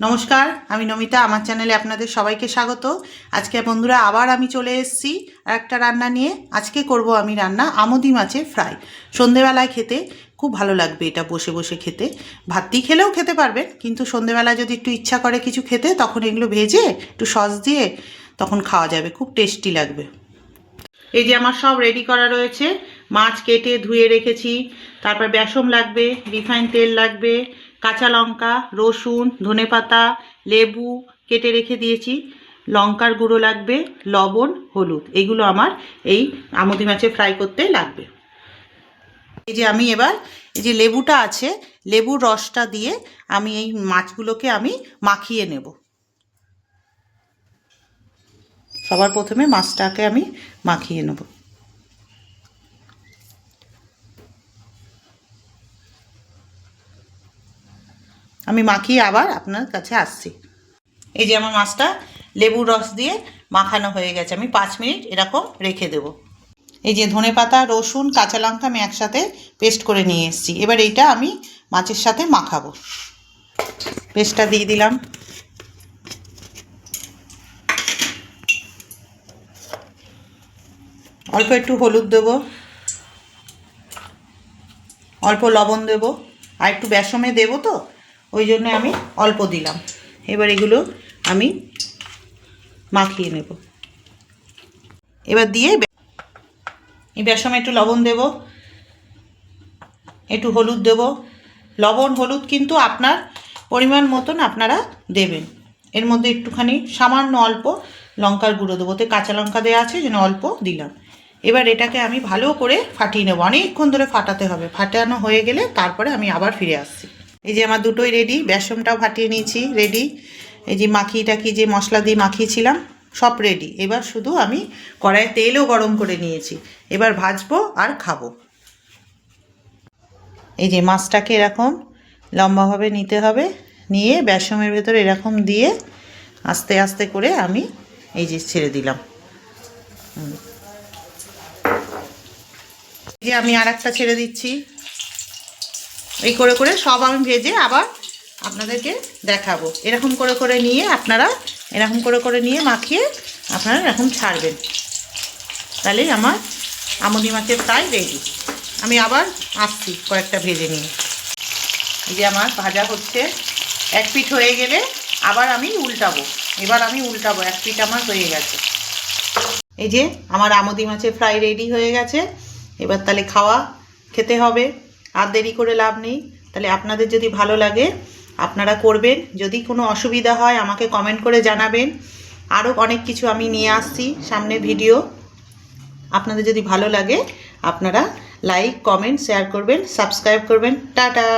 নমস্কার, আমি নমিতা, আমার চ্যানেলে আপনাদের সবাইকে স্বাগত। আজকে বন্ধুরা আবার আমি চলে এসেছি একটা রান্না নিয়ে। আজকে করব আমি রান্না আমদি মাছের ফ্রাই। সন্ধেবেলায় খেতে খুব ভালো লাগবে এটা বসে বসে খেতে। ভাত দিয়ে খেলেও খেতে পারবেন, কিন্তু সন্ধেবেলায় যদি একটু ইচ্ছা করে কিছু খেতে, তখন এগুলো ভেজে, একটু সস দিয়ে, তখন খাওয়া যাবে, খুব টেস্টি লাগবে। এই যে আমার সব রেডি করা রয়েছে, মাছ কেটে ধুয়ে রেখেছি, তারপর বেসম লাগবে রিফাইন তেল লাগবে কাঁচা লঙ্কা, রসুন ধনেপাতা লেবু কেটে রেখে দিয়েছি। লঙ্কার গুঁড়ো লাগবে, লবণ, হলুদ। এগুলো আমার এই আমুদি মাছে ফ্রাই করতে লাগবে। এই যে আমি এবার, এই যে লেবুটা আছে, লেবুর রসটা দিয়ে আমি এই মাছগুলোকে আমি মাখিয়ে নেব। সবার প্রথমে মাছটাকে আমি মাখিয়ে নেব। আমি মাখিয়ে আবার আপনার কাছে আসছি। এই যে আমার মাছটা লেবুর রস দিয়ে মাখানো হয়ে গেছে। আমি পাঁচ মিনিট এরকম রেখে দেব। এই যে ধনে পাতা, রসুন, কাঁচা লঙ্কা আমি একসাথে পেস্ট করে নিয়ে এসেছি। এবার এইটা আমি মাছের সাথে মাখাবো। পেস্টটা দিয়ে দিলাম। অল্প একটু হলুদ দেবো। অল্প লবণ দেবো। আর একটু বেসমে দেবো তো? ওই জন্য আমি অল্প দিলাম। এবার এগুলো আমি মাখিয়ে নেব। এবার দিয়ে এই বেসমে একটু লবণ দেব। একটু হলুদ দেব। লবণ, হলুদ কিন্তু আপনার পরিমাণ মতন আপনারা দেবেন। এর মধ্যে একটুখানি সামান্য অল্প লঙ্কার গুঁড়ো দেবো। ওতে কাঁচা লঙ্কা দেওয়া আছে যেন অল্প দিলাম। এবার এটাকে আমি ভালো করে ফাটিয়ে নেব। অনেকক্ষণ ধরে ফাটাতে হবে। ফাটানো হয়ে গেলে তারপরে আমি আবার ফিরে আসছি। এই যে আমার দুটোই রেডি বেসনটাও ফাটিয়ে নিয়েছি রেডি এই যে মাখিয়ে টাকি যে মশলা দিয়ে মাখিয়েছিলাম, সব রেডি এবার শুধু আমি কড়াইয়ে তেলও গরম করে নিয়েছি। এবার ভাজবো আর খাব। এই যে মাছটাকে এরকম লম্বাভাবে নিতে হবে, নিয়ে বেসমের ভেতরে এরকম দিয়ে আস্তে আস্তে করে আমি এই যে ছেড়ে দিলাম। এই যে আমি আর ছেড়ে দিচ্ছি। এই করে করে সব আমি ভেজে আবার আপনাদেরকে দেখাবো। এরকম করে করে নিয়ে আপনারা এরকম করে করে নিয়ে মাখিয়ে আপনারা এরকম ছাড়বেন। তাহলে আমার আমুদি মাছের ফ্রাই রেডি আমি আবার আসছি কয়েকটা ভেজে নিয়ে। এই যে আমার ভাজা হচ্ছে। এক পিঠ হয়ে গেলে আবার আমি উল্টাবো। এবার আমি উল্টাবো, এক পিঠ আমার হয়ে গেছে। এই যে আমার আমুদি মাছের ফ্রাই রেডি হয়ে গেছে। এবার তাহলে খাওয়া খেতে হবে। আর দেরি করে লাভ নেই। তাহলে আপনাদের যদি ভালো লাগে, আপনারা করবেন। যদি কোনো অসুবিধা হয়, আমাকে কমেন্ট করে জানাবেন। আরও অনেক কিছু আমি নিয়ে আসছি সামনে ভিডিও আপনাদের যদি ভালো লাগে, আপনারা লাইক কমেন্ট শেয়ার করবেন সাবস্ক্রাইব করবেন। টাটা!